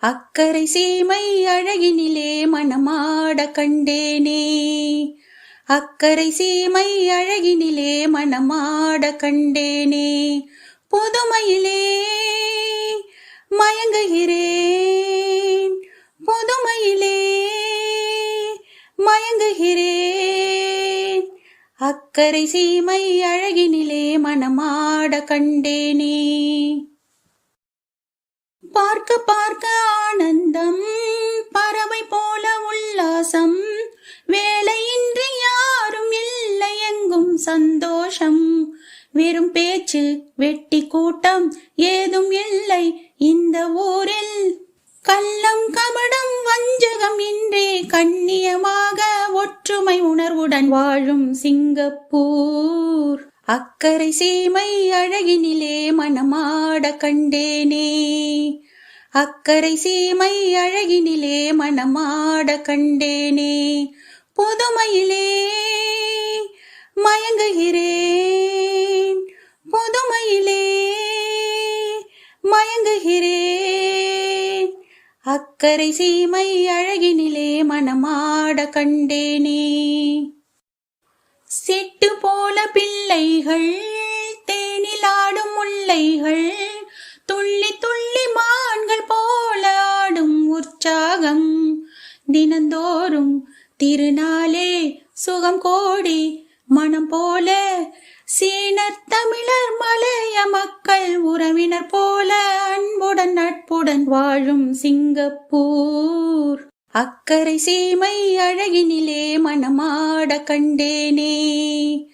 அக்கறை சீமை அழகினிலே மனமாட கண்டேனே. அக்கறை சீமை அழகினிலே மனமாட கண்டேனே. புதுமையிலே மயங்குகிறேன். புதுமையிலே மயங்குகிறேன். அக்கறை சீமை அழகினிலே மனமாட கண்டேனே. பார்க்க பார்க்க ஆனந்தம் பறவை போல உல்லாசம் வேலையின்றி யாரும் இல்லை எங்கும் சந்தோஷம். வெறும் பேச்சு வெட்டி கூட்டம் ஏதும் இல்லை. இந்த ஊரில் கள்ளம் கபடம் வஞ்சகம் இன்றே கண்ணியமாக ஒற்றுமை உணர்வுடன் வாழும் சிங்கப்பூர். அக்கரை சீமை அழகினிலே மனமாட கண்டேனே. அக்கரை சீமை அழகினிலே மனமாட கண்டேனே. புதுமையிலே மயங்குகிறேன். புதுமையிலே மயங்குகிறேன். அக்கரை சீமை அழகினிலே மனமாட கண்டேனே. செட்டு போல பிள்ளைகள் தேனிலாடும் முல்லைகள் துள்ளி துள்ளி மான்கள் போல ஆடும் உற்சாகம். தினந்தோறும் திருநாளே சுகம் கோடி மனம் போல சீனர் தமிழர் மலைய மக்கள் உறவினர் போல அன்புடன் நட்புடன் வாழும் சிங்கப்பூர். அக்கறை சீமை அழகினில் மணமாட கண்டேனே.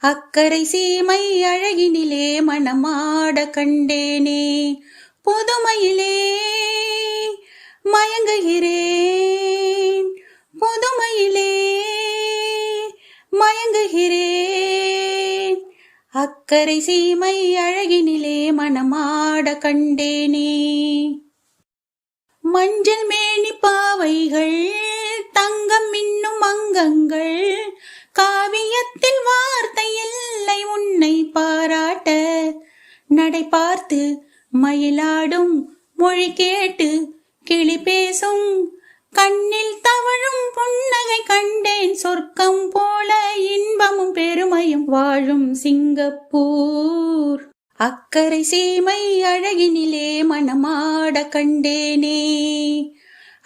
அக்கரை சீமை அழகினிலே மனமாட கண்டேனே. புதுமையிலே மயங்குகிறேன். புதுமையிலே மயங்குகிறேன். அக்கரை சீமை அழகினிலே மனமாட கண்டேனே. மஞ்சள் மேனி பாவைகள் தங்கம் மின்னும் அங்கங்கள் காவியத்தில் வார்த்தை இல்லை உன்னை பாராட்ட. நடை பார்த்து மயிலாடும் மொழி கேட்டு கிளி பேசும் கண்ணில் தவழும் புன்னகை கண்டேன். சொர்க்கம் போல இன்பமும் பெருமையும் வாழும் சிங்கப்பூர். அக்கறை சீமை அழகினிலே மனமாட கண்டேனே.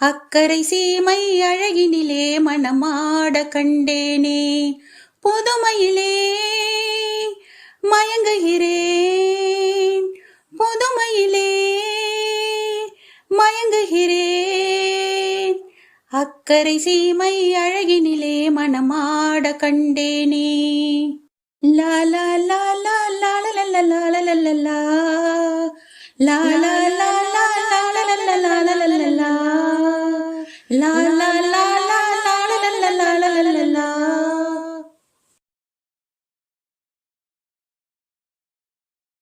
அக்கரை சீமை அழகினிலே மனமாட கண்டேனே புதுமையிலே மயங்குகிறேன் புதுமையிலே மயங்குகிறேன் அக்கரை சீமை அழகினிலே மனமாட கண்டேனே லா லா லா லா லா லா லா லா லா லா லா லா லா லா